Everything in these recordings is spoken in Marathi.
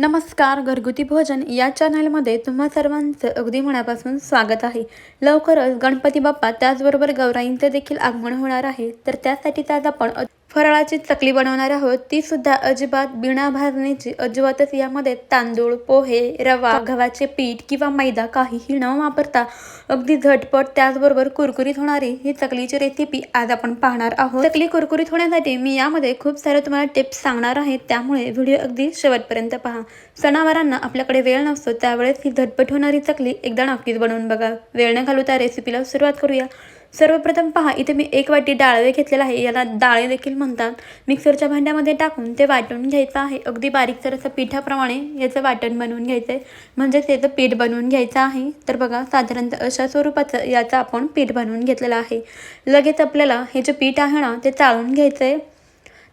नमस्कार घरगुती भोजन या चॅनलमध्ये तुम्हा सर्वांचं अगदी मनापासून स्वागत आहे. लवकरच गणपती बाप्पा त्याचबरोबर गौराईंचं देखील आगमन होणार आहे. तर त्यासाठीच आज आपण फराळाची चकली बनवणार आहोत. ती सुद्धा अजिबात बिना भाजणीची अजिबातच यामध्ये तांदूळ पोहे रवा गव्हाचे पीठ किंवा मैदा काहीही न वापरता अगदी झटपट त्याचबरोबर कुरकुरीत होणारी ही चकलीची रेसिपी आज आपण पाहणार आहोत. चकली कुरकुरीत होण्यासाठी मी यामध्ये खूप सारे तुम्हाला टिप्स सांगणार आहे. त्यामुळे व्हिडिओ अगदी शेवटपर्यंत पहा. सणावारांना आपल्याकडे वेळ नसतो त्यावेळेस ही झटपट होणारी चकली एकदा नक्कीच बनवून बघा. वेळ न घालू त्या रेसिपीला सुरुवात करूया. सर्वप्रथम पहा इथे मी एक वाटी डाळवे घेतलेला आहे. याला डाळे देखील म्हणतात. मिक्सरच्या भांड्यामध्ये टाकून ते वाटून घ्यायचं आहे. अगदी बारीक असं पिठाप्रमाणे याचं वाटण बनवून घ्यायचं आहे म्हणजेच याचं पीठ बनवून घ्यायचं आहे. तर बघा साधारणतः अशा स्वरूपाचं याचं आपण पीठ बनवून घेतलेलं आहे. लगेच आपल्याला हे जे पीठ आहे ना ते चाळून घ्यायचं आहे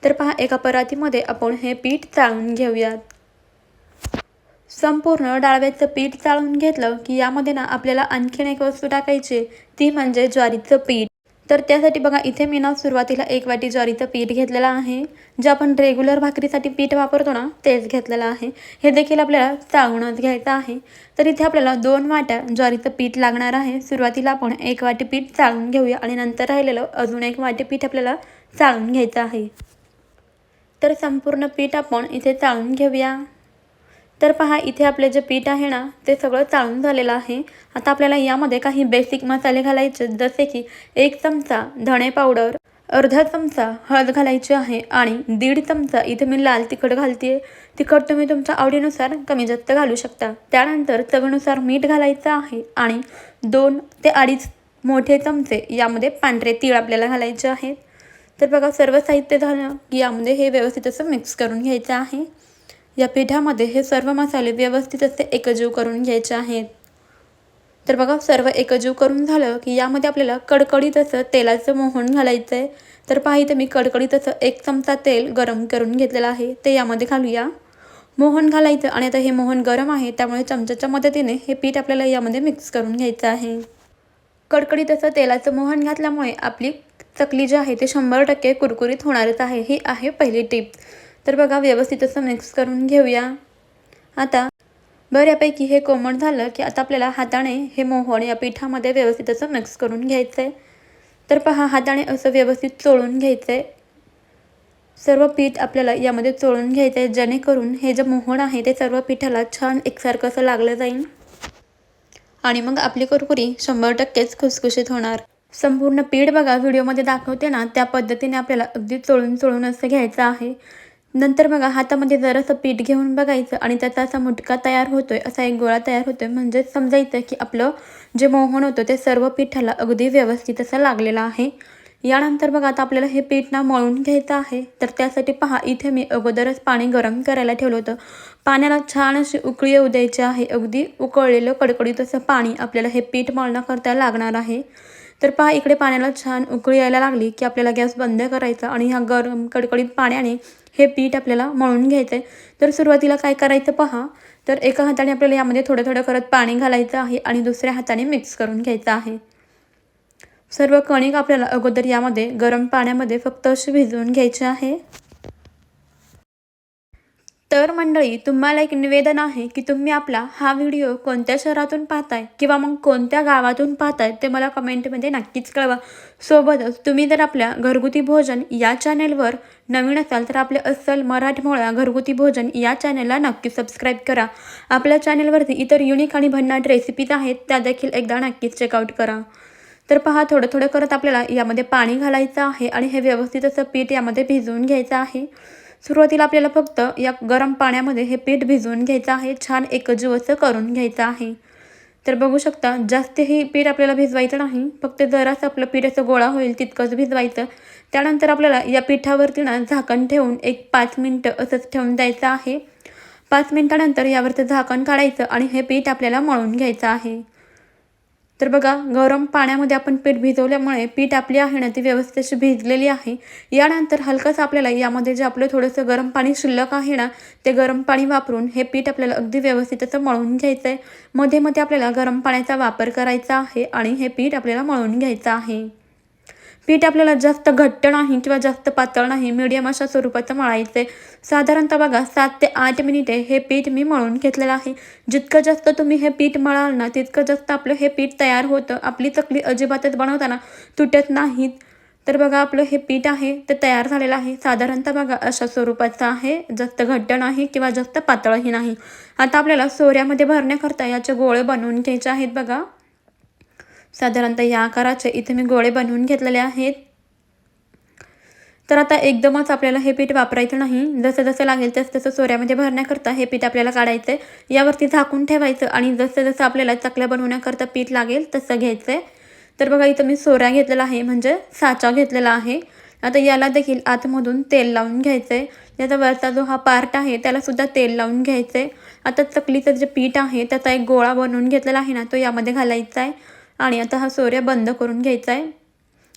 तर पहा एका परातीमध्ये आपण हे पीठ चाळून घेऊयात. संपूर्ण डाळव्याचं पीठ चाळून घेतलं की यामध्ये ना आपल्याला आणखीन एक वस्तू टाकायची. ती म्हणजे ज्वारीचं पीठ. तर त्यासाठी बघा इथे मी ना सुरुवातीला एक वाटी ज्वारीचं पीठ घेतलेलं आहे. जे आपण रेग्युलर भाकरीसाठी पीठ वापरतो ना तेच घेतलेलं आहे. हे देखील आपल्याला चाळूनच घ्यायचं आहे. तर इथे आपल्याला दोन वाट्या ज्वारीचं पीठ लागणार आहे. सुरुवातीला आपण एक वाटी पीठ चाळून घेऊया आणि नंतर राहिलेलं अजून एक वाटी पीठ आपल्याला चाळून घ्यायचं आहे. तर संपूर्ण पीठ आपण इथे चाळून घेऊया. तर पहा इथे आपले जे पीठ आहे ना ते सगळं चाळून झालेलं आहे. आता आपल्याला यामध्ये काही बेसिक मसाले घालायचे जसे की एक चमचा धणे पावडर अर्धा चमचा हळद घालायची आहे आणि दीड चमचा इथे मी लाल तिखट घालते तिखट तुम्ही तुमच्या आवडीनुसार कमी जास्त घालू शकता. त्यानंतर चवीनुसार मीठ घालायचं आहे आणि दोन ते अडीच मोठे चमचे यामध्ये पांढरे तीळ आपल्याला घालायचे आहेत. तर बघा सर्व साहित्य झालं. की यामध्ये हे व्यवस्थित असं मिक्स करून घ्यायचं आहे. या पिठामध्ये हे सर्व मसाले व्यवस्थित असे एकजीव करून घ्यायचे आहेत. तर बघा सर्व एकजीव करून झालं की यामध्ये आपल्याला कडकडीत असं तेलाचं मोहन घालायचं आहे तर पाहि तर मी कडकडीत असं एक चमचा तेल गरम करून घेतलेलं आहे. ते यामध्ये घालूया. मोहन घालायचं आणि आता हे मोहन गरम आहे त्यामुळे चमच्याच्या मदतीने हे पीठ आपल्याला यामध्ये मिक्स करून घ्यायचं आहे. कडकडीत असं तेलाचं मोहन घातल्यामुळे आपली चकली जी आहे ते शंभर टक्के कुरकुरीत होणारच आहे. ही आहे पहिली टिप तर बघा व्यवस्थित असं मिक्स करून घेऊया. आता बऱ्यापैकी हे कोमट झालं की आता आपल्याला हाताने हे मोहन या पिठामध्ये व्यवस्थित असं मिक्स करून घ्यायचं आहे तर पहा हाताने असं व्यवस्थित चोळून घ्यायचं आहे सर्व पीठ आपल्याला यामध्ये चोळून घ्यायचं आहे जेणेकरून हे जे मोहन आहे ते सर्व पिठाला छान एकसारखं असं लागलं जाईल. आणि मग आपली कुरकुरी शंभर टक्केच खुसखुशीत होणार. संपूर्ण पीठ बघा व्हिडिओमध्ये दाखवते ना त्या पद्धतीने आपल्याला अगदी चोळून चोळून असं घ्यायचं आहे. नंतर बघा हातामध्ये जरासं पीठ घेऊन बघायचं आणि त्याचा असा मुटका तयार होतोय असा एक गोळा तयार होतोय. म्हणजे समजायचं की आपलं जे मोहन होतं ते सर्व पिठाला अगदी व्यवस्थित असं लागलेलं आहे. यानंतर बघा आता आपल्याला हे पीठ ना मळून घ्यायचं आहे. तर त्यासाठी पहा इथे मी अगोदरच पाणी गरम करायला ठेवलं होतं. पाण्याला छान अशी उकळी येऊ द्यायची आहे. अगदी उकळलेलं कडकडीत असं पाणी आपल्याला हे पीठ मळण्याकरता लागणार आहे. तर पहा इकडे पाण्याला छान उकळी यायला लागली की आपल्याला गॅस बंद करायचा आणि ह्या गरम कडकडीत पाण्याने हे पीठ आपल्याला मळून घ्यायचं आहे तर सुरुवातीला काय करायचं पहा. तर एका हाताने आपल्याला यामध्ये थोडं थोडं करत पाणी घालायचं आहे आणि दुसऱ्या हाताने मिक्स करून घ्यायचं आहे. सर्व कणिक आपल्याला अगोदर यामध्ये गरम पाण्यामध्ये फक्त अशी भिजवून घ्यायची आहे. तर मंडळी तुम्हाला एक निवेदन आहे की तुम्ही आपला हा व्हिडिओ कोणत्या शहरातून पाहताय किंवा मग कोणत्या गावातून पाहताय ते मला कमेंटमध्ये नक्कीच कळवा. सोबतच तुम्ही जर आपल्या घरगुती भोजन या चॅनेलवर नवीन असाल तर आपले अस्सल मराठमोळा घरगुती भोजन या चॅनेलला नक्की सबस्क्राईब करा. आपल्या चॅनेलवरती इतर युनिक आणि भन्नाट रेसिपीज आहेत त्या देखील एकदा नक्कीच चेकआउट करा. तर पहा थोडं थोडं करत आपल्याला यामध्ये पाणी घालायचं आहे आणि हे व्यवस्थित असं पीठ यामध्ये भिजवून घ्यायचं आहे. सुरुवातीला आपल्याला फक्त या गरम पाण्यामध्ये हे पीठ भिजवून घ्यायचं आहे छान एकजीव असं करून घ्यायचं आहे. तर बघू शकता जास्त हे पीठ आपल्याला भिजवायचं नाही फक्त जरासं आपलं पीठ असं गोळा होईल तितकंच भिजवायचं. त्यानंतर आपल्याला या पिठावरती ना झाकण ठेवून एक पाच मिनटं असंच ठेवून द्यायचं आहे. पाच मिनटानंतर यावरचं झाकण काढायचं आणि हे पीठ आपल्याला मळून घ्यायचं आहे. तर बघा गरम पाण्यामध्ये आपण पीठ भिजवल्यामुळे पीठ आपली आहे ना ती व्यवस्थित अशी भिजलेली आहे. यानंतर हलकंच आपल्याला यामध्ये जे आपलं थोडंसं गरम पाणी शिल्लक आहे ना ते गरम पाणी वापरून हे पीठ आपल्याला अगदी व्यवस्थित असं मळून घ्यायचं आहे मध्ये मध्ये आपल्याला गरम पाण्याचा वापर करायचा आहे आणि हे पीठ आपल्याला मळून घ्यायचं आहे. पीठ आपल्याला जास्त घट्ट नाही किंवा जास्त पातळ नाही मीडियम अशा स्वरूपाचं मळायचं आहे साधारणतः बघा सात ते आठ मिनिटे हे पीठ मी मळून घेतलेलं आहे. जितकं जास्त तुम्ही हे पीठ मळाल ना तितकं जास्त आपलं हे पीठ तयार होतं. आपली चकली अजिबातच बनवताना तुटत नाहीत. तर बघा आपलं हे पीठ आहे ते तयार झालेलं आहे. साधारणतः बघा अशा स्वरूपाचं आहे. जास्त घट्ट नाही किंवा जास्त पातळही नाही. आता आपल्याला सोऱ्यामध्ये भरण्याकरता याचे गोळे बनवून घ्यायचे आहेत बघा. साधारणतः या आकाराचे इथे मी गोळे बनवून घेतलेले आहेत. तर आता एकदमच आपल्याला हे पीठ वापरायचं नाही. जसं जसं लागेल तसं तसं सोऱ्यामध्ये भरण्याकरता हे पीठ आपल्याला काढायचं आहे यावरती झाकून ठेवायचं आणि जसं जसं आपल्याला चकल्या बनवण्याकरता पीठ लागेल तसं घ्यायचं आहे तर बघा इथं मी सोऱ्या घेतलेला आहे म्हणजे साचा घेतलेला आहे. आता याला देखील आतमधून तेल लावून घ्यायचं आहे याचा वरचा जो हा पार्ट आहे त्यालासुद्धा तेल लावून घ्यायचं आहे आता चकलीचं जे पीठ आहे त्याचा एक गोळा बनवून घेतलेला आहे ना तो यामध्ये घालायचा आहे आणि आता हा सोऱ्या बंद करून घ्यायचा आहे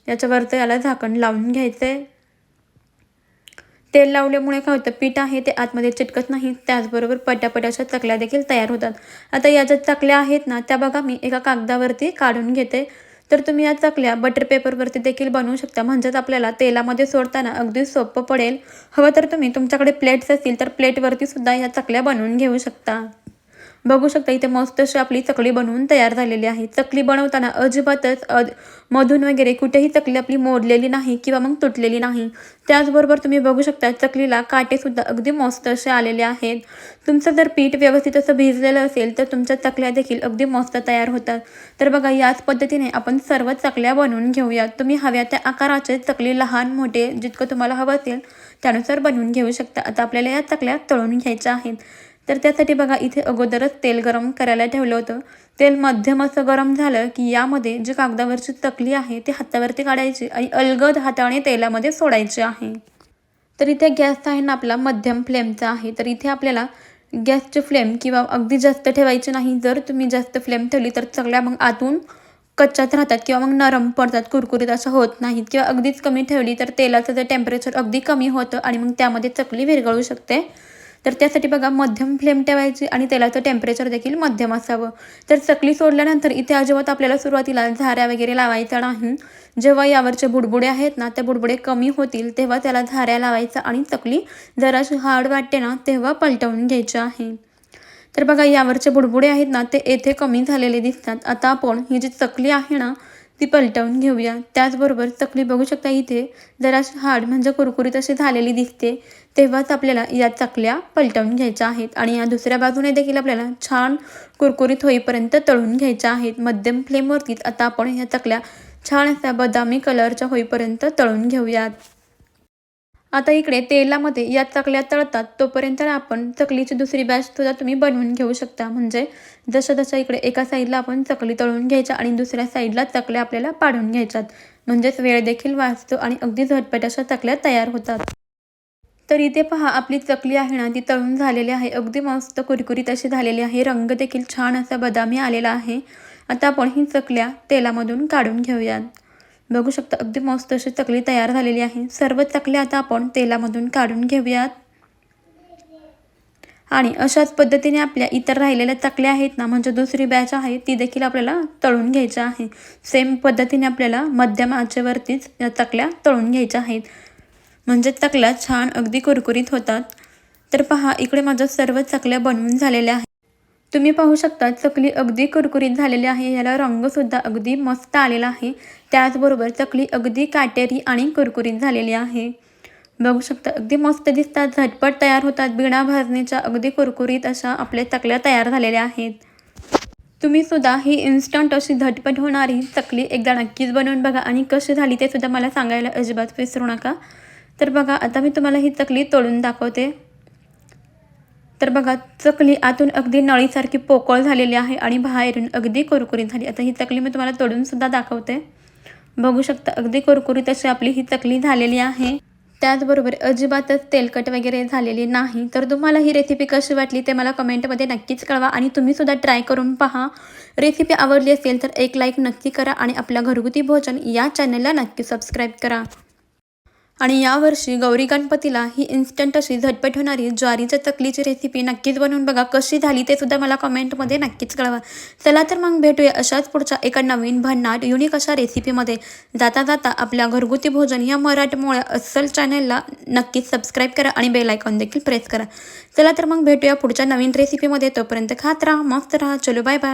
याच्यावरचं याला झाकण लावून घ्यायचं आहे तेल लावल्यामुळे काय होतं पीठ आहे ते आतमध्ये चिटकत नाही. त्याचबरोबर पटापटाच्या चकल्या देखील तयार होतात. आता या ज्या चकल्या आहेत ना त्या बघा मी एका कागदावरती काढून घेते. तर तुम्ही या चकल्या बटर पेपरवरती देखील बनवू शकता. म्हणजेच आपल्याला तेलामध्ये सोडताना अगदी सोपं पडेल. हवं तर तुम्ही तुमच्याकडे प्लेट्स असतील तर प्लेटवरती सुद्धा या चकल्या बनवून घेऊ शकता. बघू शकता इथे मस्त अशी आपली चकली बनवून तयार झालेली आहे. चकली बनवताना अजिबातच मधून वगैरे कुठेही चकली आपली मोडलेली नाही किंवा मग तुटलेली नाही. त्याचबरोबर तुम्ही बघू शकता चकलीला काटेसुद्धा अगदी मस्त असे आलेले आहेत. तुमचं जर पीठ व्यवस्थित असं भिजलेलं असेल तर तुमच्या चकल्या देखील अगदी मस्त तयार होतात. तर बघा याच पद्धतीने आपण सर्व चकल्या बनवून घेऊयात. तुम्ही हव्या त्या आकाराचे चकली लहान मोठे जितकं तुम्हाला हवं असेल त्यानुसार बनवून घेऊ शकता. आता आपल्याला या चकल्या तळून घ्यायच्या आहेत. तर त्यासाठी बघा इथे अगोदरच तेल गरम करायला ठेवलं होतं. तेल मध्यम असं गरम झालं की यामध्ये जे कागदावरची चकली आहे ती हातावरती काढायची आणि अलगद हाताने तेलामध्ये सोडायची आहे. तर इथे गॅस आहे ना आपला मध्यम फ्लेमचा आहे. तर इथे आपल्याला गॅसची फ्लेम किंवा अगदी जास्त ठेवायची नाही. जर तुम्ही जास्त फ्लेम ठेवली तर सगळ्या मग आतून कच्च्याच राहतात किंवा मग नरम पडतात कुरकुरीत असं होत नाहीत. किंवा अगदीच कमी ठेवली तर तेलाचं जर टेम्परेचर अगदी कमी होतं आणि मग त्यामध्ये चकली विरघळू शकते. तर त्यासाठी बघा मध्यम फ्लेम ठेवायची आणि तेलाचं टेम्परेचर देखील मध्यम असावं. तर चकली सोडल्यानंतर इथे अजिबात आपल्याला सुरुवातीला झाऱ्या वगैरे लावायचा नाही. जेव्हा यावरचे बुडबुडे आहेत ना त्या बुडबुडे कमी होतील तेव्हा त्याला झाऱ्या लावायचा आणि चकली जराशी हार्ड वाटते ना तेव्हा पलटवून घ्यायची आहे. तर बघा यावरचे बुडबुडे आहेत ना ते येथे कमी झालेले दिसतात. आता आपण ही जी चकली आहे ना ती पलटवून घेऊया. त्याचबरोबर चकली बघू शकता इथे जराशी हार्ड म्हणजे कुरकुरीत अशी झालेली दिसते. तेव्हाच आपल्याला या चकल्या पलटवून घ्यायच्या आहेत आणि या दुसऱ्या बाजूने देखील आपल्याला छान कुरकुरीत होईपर्यंत तळून घ्यायच्या आहेत. मध्यम फ्लेमवरतीच आता आपण ह्या चकल्या छान अशा बदामी कलरच्या होईपर्यंत तळून घेऊयात. आता इकडे तेलामध्ये या चकल्या तळतात तोपर्यंत आपण चकलीची दुसरी बॅच सुद्धा तुम्ही बनवून घेऊ शकता. म्हणजे जशा जशा इकडे एका साईडला आपण चकली तळून घ्यायच्या आणि दुसऱ्या साईडला चकल्या आपल्याला पाडून घ्यायच्यात. म्हणजेच वेळ देखील वाचतो आणि अगदी झटपट अशा चकल्या तयार होतात. तर इथे पहा आपली चकली आहे ना ती तळून झालेली आहे. अगदी मस्त कुरकुरीत अशी झालेली आहे. रंग देखील छान असा बदामी आलेला आहे. आता आपण ही चकल्या तेलामधून काढून घेऊयात. बघू शकता अगदी मस्त अशी चकली तयार झालेली आहे. सर्व चकल्या आता आपण तेलामधून काढून घेऊयात. आणि अशाच पद्धतीने आपल्या इतर राहिलेल्या चकल्या आहेत ना म्हणजे दुसरी बॅच आहे ती देखील आपल्याला तळून घ्यायची आहे. सेम पद्धतीने आपल्याला मध्यम आचेवरतीच या चकल्या तळून घ्यायच्या आहेत. म्हणजे चकल्या छान अगदी कुरकुरीत होतात. तर पहा इकडे माझ्या सर्व चकल्या बनवून झालेल्या आहेत. तुम्ही पाहू शकता चकली अगदी कुरकुरीत झालेली आहे. याला रंगसुद्धा अगदी मस्त आलेला आहे. त्याचबरोबर चकली अगदी काटेरी आणि कुरकुरीत झालेली आहे. बघू शकता अगदी मस्त दिसतात. झटपट तयार होतात. बिना भाजणीच्या अगदी कुरकुरीत अशा आपल्या चकल्या तयार झालेल्या आहेत. तुम्ही सुद्धा ही इन्स्टंट अशी झटपट होणारी चकली एकदा नक्कीच बनवून बघा आणि कशी झाली ते सुद्धा मला सांगायला अजिबात विसरू नका. तर बघा आता मी तुम्हाला ही चकली तोडून दाखवते. तर बघा चकली आतून अगदी नळीसारखी पोकळ झालेली आहे आणि बाहेरून अगदी कुरकुरीत झाली. आता ही चकली मी तुम्हाला तोडूनसुद्धा दाखवते. बघू शकता अगदी कुरकुरीत अशी आपली ही चकली झालेली आहे. त्याचबरोबर अजिबातच तेलकट वगैरे झालेली नाही. तर तुम्हाला ही रेसिपी कशी वाटली ते मला कमेंटमध्ये नक्कीच कळवा आणि तुम्हीसुद्धा ट्राय करून पहा. रेसिपी आवडली असेल तर एक लाईक नक्की करा आणि आपल्या घरगुती भोजन या चॅनलला नक्की सबस्क्राईब करा. आणि यावर्षी गौरी गणपतीला ही इन्स्टंट अशी झटपट होणारी ज्वारीच्या चकलीची रेसिपी नक्कीच बनवून बघा. कशी झाली ते सुद्धा मला कमेंटमध्ये नक्कीच कळवा. चला तर मग भेटूया अशाच पुढच्या एका नवीन भन्नाट युनिक अशा रेसिपीमध्ये जाता जाता आपल्या घरगुती भोजन या मराठमोळ्या अस्सल चॅनलला नक्कीच सबस्क्राईब करा आणि बेल आयकॉन देखील प्रेस करा. चला तर मग भेटूया पुढच्या नवीन रेसिपीमध्ये तोपर्यंत खात राहा मस्त राहा चलो बाय बाय